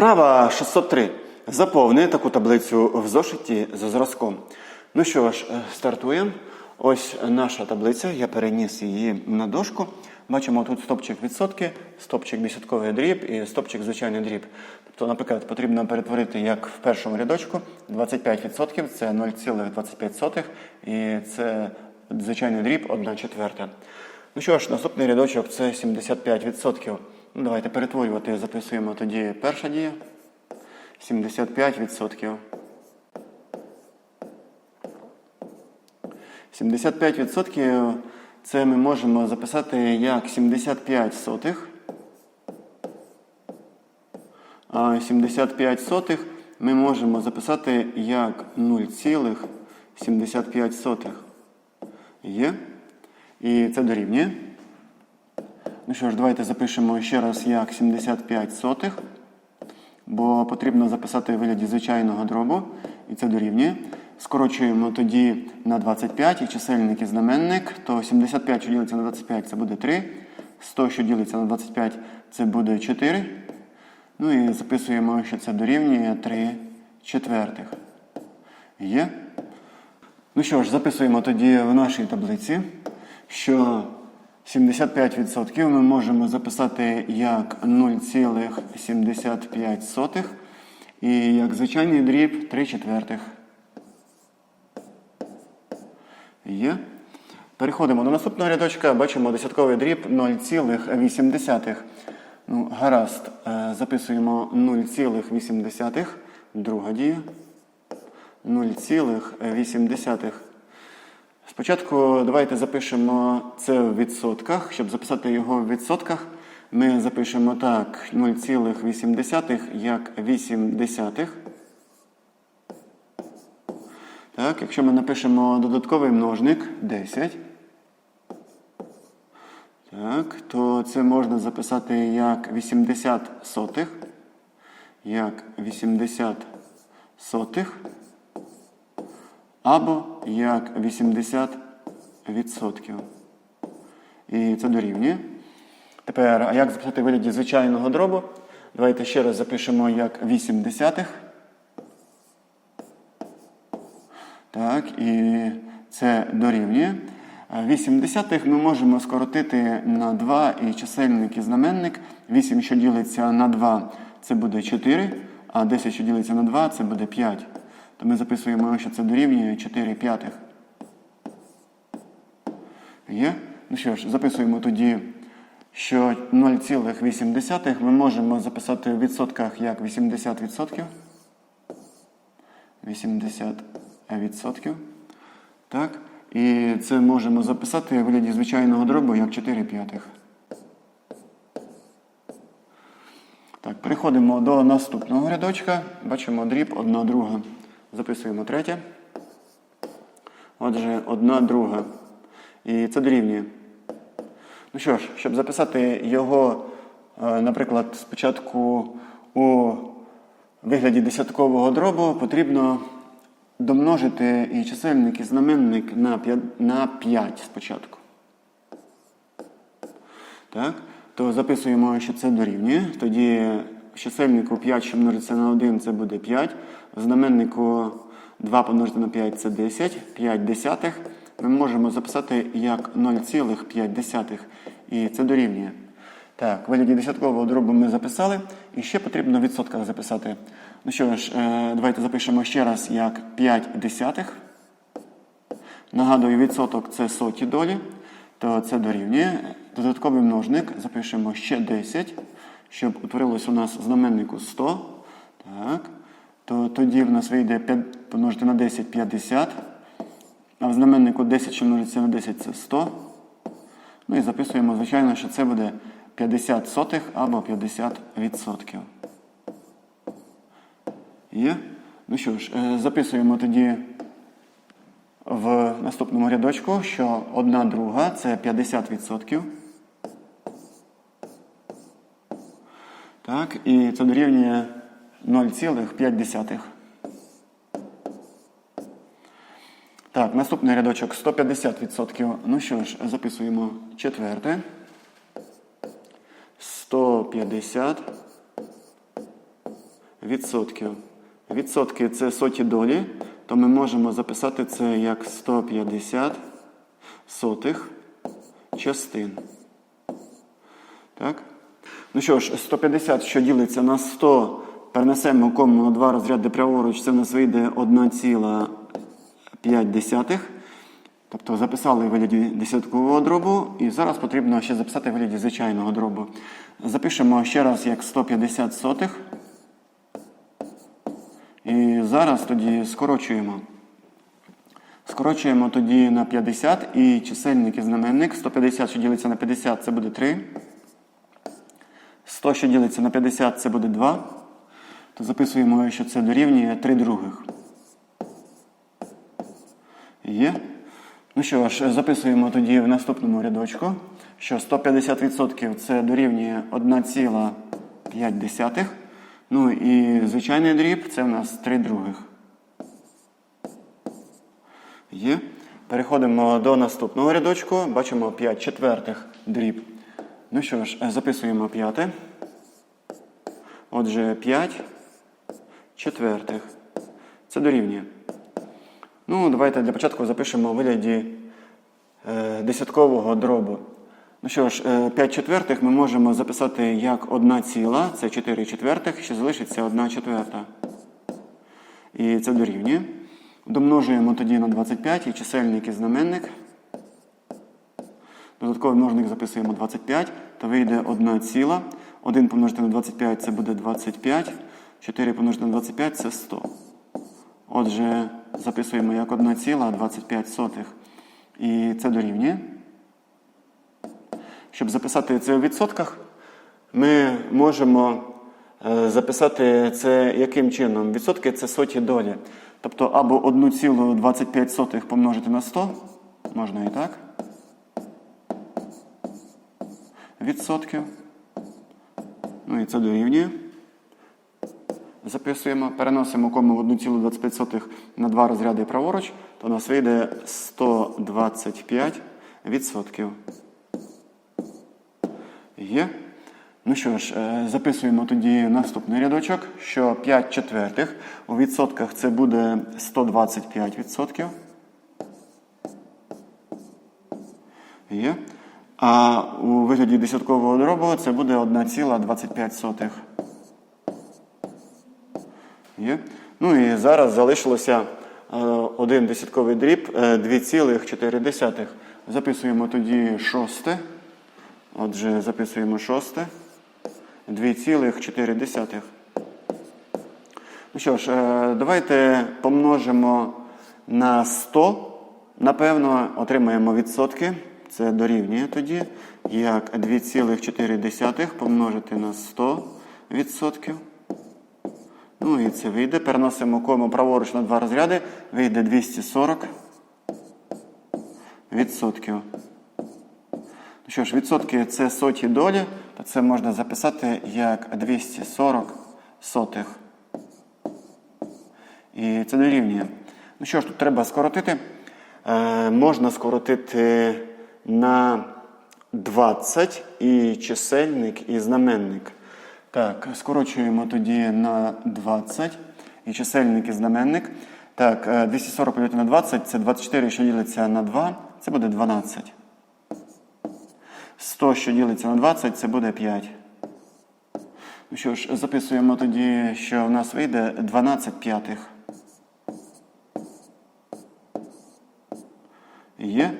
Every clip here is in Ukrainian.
Вправа 603. Заповни таку таблицю в зошиті за зразком. Ну що ж, е, стартуємо. Ось наша таблиця. Я переніс її на дошку. Бачимо тут стопчик відсотки, стопчик десятковий дріб і стопчик звичайний дріб. Тобто, наприклад, потрібно перетворити як в першому рядочку 25% це 0,25 і це звичайний дріб 1 четверта. Ну що ж, наступний рядочок це 75%. Ну, давайте перетворювати, записуємо тоді перша дія. 75%. 75% це ми можемо записати як 75 сотих. А 75 сотих ми можемо записати як 0,75. Є. І це дорівнює. Ну що ж, давайте запишемо ще раз як 75 сотих, бо потрібно записати вигляді звичайного дробу, і це дорівнює. Скорочуємо тоді на 25 і чисельник і знаменник, то 75, що ділиться на 25, це буде 3. 100, що ділиться на 25, це буде 4. Ну і записуємо, що це дорівнює 3 четвертих. Є. Ну що ж, записуємо тоді в нашій таблиці, що 75% ми можемо записати як 0,75 і як звичайний дріб 3 четвертих. Є. Переходимо до наступного рядочка. Бачимо десятковий дріб 0,8. Ну, гаразд. Е, Записуємо 0,8. Друга дія. 0,8. Спочатку давайте запишемо це в відсотках. Щоб записати його в відсотках, ми запишемо так 0,8 як 8 десятих. Так, якщо ми напишемо додатковий множник 10, так, то це можна записати як 80 сотих, як 80 сотих, або як 80 відсотків. І це дорівнює. Тепер, а як записати вигляді звичайного дробу? Давайте ще раз запишемо як 8 десятих. Так, і це дорівнює. 8 десятих ми можемо скоротити на 2 і чисельник і знаменник. 8, що ділиться на 2, це буде 4, а 10, що ділиться на 2, це буде 5. То ми записуємо, що це дорівнює 4 п'ятих. Є? Ну що ж, записуємо тоді, що 0,8 ми можемо записати в відсотках як 80%. 80 відсотків. Так? І це можемо записати в вигляді звичайного дробу як 4 п'ятих. Так, переходимо до наступного рядочка. Бачимо дріб 1 друга. Записуємо третє. Отже, 1 друга. І це дорівнює. Ну що ж, щоб записати його, е, наприклад, спочатку у вигляді десяткового дробу, потрібно домножити і чисельник, і знаменник на 5, на 5 спочатку. Так? То записуємо, що це дорівнює. Тоді чисельнику 5, що множиться на 1, це буде 5. Знаменнику 2 помножити на 5 це 10, 5 десятих. Ми можемо записати як 0,5. І це дорівнює. Так, вигляді десяткового дробу ми записали. І ще потрібно в відсотках записати. Ну що ж, е, давайте запишемо ще раз як 5 десятих. Нагадую, відсоток це соті долі, то це дорівнює. Додатковий множник запишемо ще 10, щоб утворилось у нас знаменнику 100. Так. То тоді в нас вийде 5 помножити на 10 50. А в знаменнику 10, що множиться на 10, це 100. Ну і записуємо, звичайно, що це буде 50 сотих або 50 відсотків. Є? Ну що ж, е, записуємо тоді в наступному рядочку, що 1 друга це 50%. Так, і це дорівнює 0,5. Так, наступний рядочок 150%. Ну що ж, записуємо четверте. 150 відсотків. Відсотки це соті долі, то ми можемо записати це як 150 сотих частин. Так? Ну що ж, 150, що ділиться на 100, перенесемо кому на два розряди праворуч, це в нас вийде 1,5. Тобто записали в вигляді десяткового дробу, і зараз потрібно ще записати в вигляді звичайного дробу. Запишемо ще раз як 150 сотих. І зараз тоді скорочуємо. Скорочуємо тоді на 50 і чисельник і знаменник. 150, що ділиться на 50, це буде 3. 100, що ділиться на 50, це буде 2. То записуємо, що це дорівнює 3 других. Є. Ну що ж, записуємо тоді в наступному рядочку, що 150% це дорівнює 1,5. Ну і звичайний дріб це в нас 3 других. Є. Переходимо до наступного рядочку. Бачимо 5 четвертих дріб. Ну що ж, записуємо п'яте. Отже, 5 четвертих. Це дорівнює. Ну, давайте для початку запишемо у вигляді е, десяткового дробу. Ну що ж, е, 5 четвертих ми можемо записати як 1 ціла, це 4 четвертих, ще залишиться 1 четверта. І це дорівнює. Домножуємо тоді на 25 і чисельник і знаменник. Додатковий множник записуємо 25, то вийде 1 ціла. 1 помножити на 25 це буде 25. 4 помножити на 25 це 100. Отже, записуємо як 1 ціла 25 сотих. І це дорівнює. Щоб записати це у відсотках, ми можемо е, записати це яким чином? Відсотки це соті долі. Тобто або 1,25 помножити на 100, можна і так. Відсотків. Ну і це дорівнює. Записуємо, переносимо кому в 1,25 на два розряди праворуч, то у нас вийде 125 відсотків. Є. Ну що ж, е, записуємо тоді наступний рядочок, що 5 четвертих у відсотках це буде 125 відсотків. Є. А у вигляді десяткового дробу це буде 1,25. Є. Ну і зараз залишилося е, один десятковий дріб е, 2,4. Записуємо тоді шосте. Отже, записуємо шосте. 2,4. Ну що ж, е, давайте помножимо на 100. Напевно, отримаємо відсотки. Це дорівнює тоді, як 2,4 помножити на 100 відсотків. Ну і це вийде. Переносимо кому праворуч на два розряди. Вийде 240 відсотків. Ну що ж, відсотки це соті долі, то це можна записати як 240 сотих. І це дорівнює. Ну що ж, тут треба скоротити. Е, можна скоротити на 20 і чисельник, і знаменник. Так, скорочуємо тоді на 20 і чисельник і знаменник. Так, е, 240 поділити на 20 це 24, що ділиться на 2, це буде 12. 100, що ділиться на 20, це буде 5. Ну що ж, записуємо тоді, що в нас вийде 12 п'ятих. Є.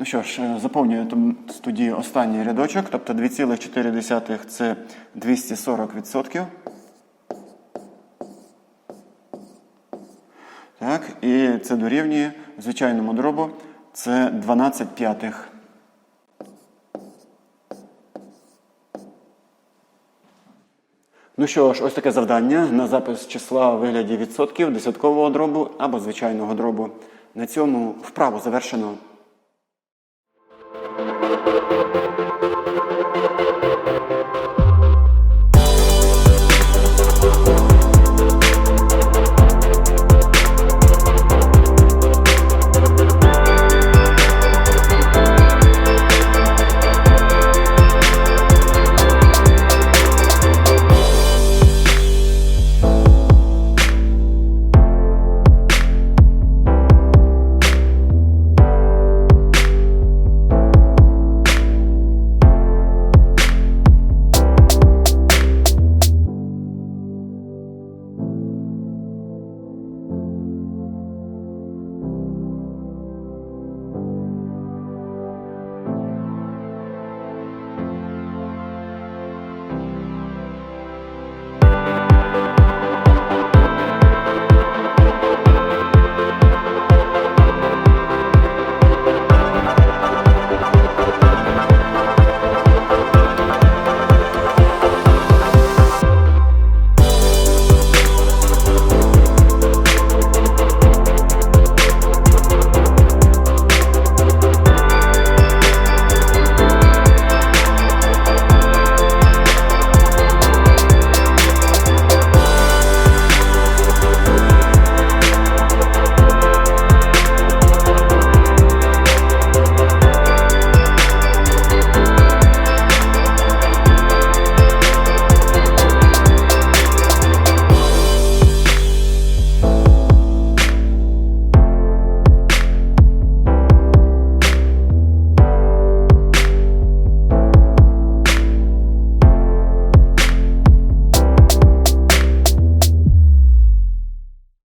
Ну що ж, е, заповнюю тоді останній рядочок, тобто 2,4 це 240%. Так, і це дорівнює звичайному дробу. Це 12 п'ятих. Ну що ж, ось таке завдання на запис числа у вигляді відсотків десяткового дробу або звичайного дробу. На цьому вправу завершено. thank you